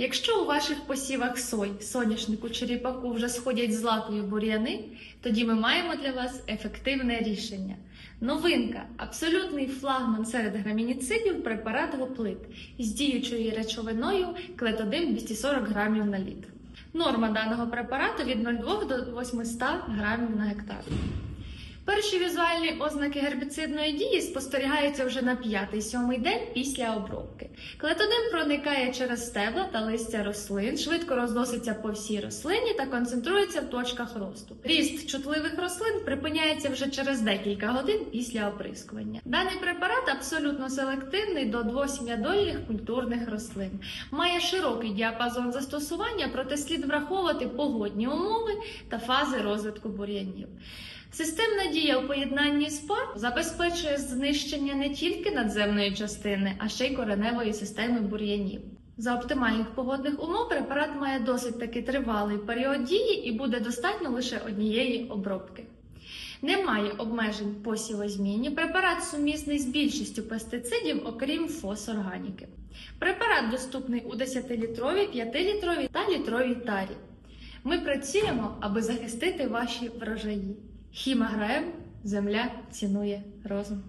Якщо у ваших посівах сой, соняшнику, черепаку вже сходять з лакою бур'яни, тоді ми маємо для вас ефективне рішення. Новинка абсолютний флагман серед грамініцидів препарат Гоплит з діючою речовиною клетодим 240 грамів на літр. Норма даного препарату від 0,2 до 800 грамів на гектар. Перші візуальні ознаки гербіцидної дії спостерігаються вже на п'ятий-сьомий день після обробки. Клетодим проникає через стебла та листя рослин, швидко розноситься по всій рослині та концентрується в точках росту. Ріст чутливих рослин припиняється вже через декілька годин після оприскування. Даний препарат абсолютно селективний до двосм'ядольних культурних рослин. Має широкий діапазон застосування, проте слід враховувати погодні умови та фази розвитку бур'янів. Системна дія у поєднанні з забезпечує знищення не тільки надземної частини, а ще й кореневої системи бур'янів. За оптимальних погодних умов препарат має досить таки тривалий період дії і буде достатньо лише однієї обробки. Немає обмежень по сівозміні. Препарат сумісний з більшістю пестицидів, окрім фосорганіки. Препарат доступний у 10-літровій, 5-літровій та літровій тарі. Ми працюємо, аби захистити ваші врожаї. Хімаграєм земля цінує розум.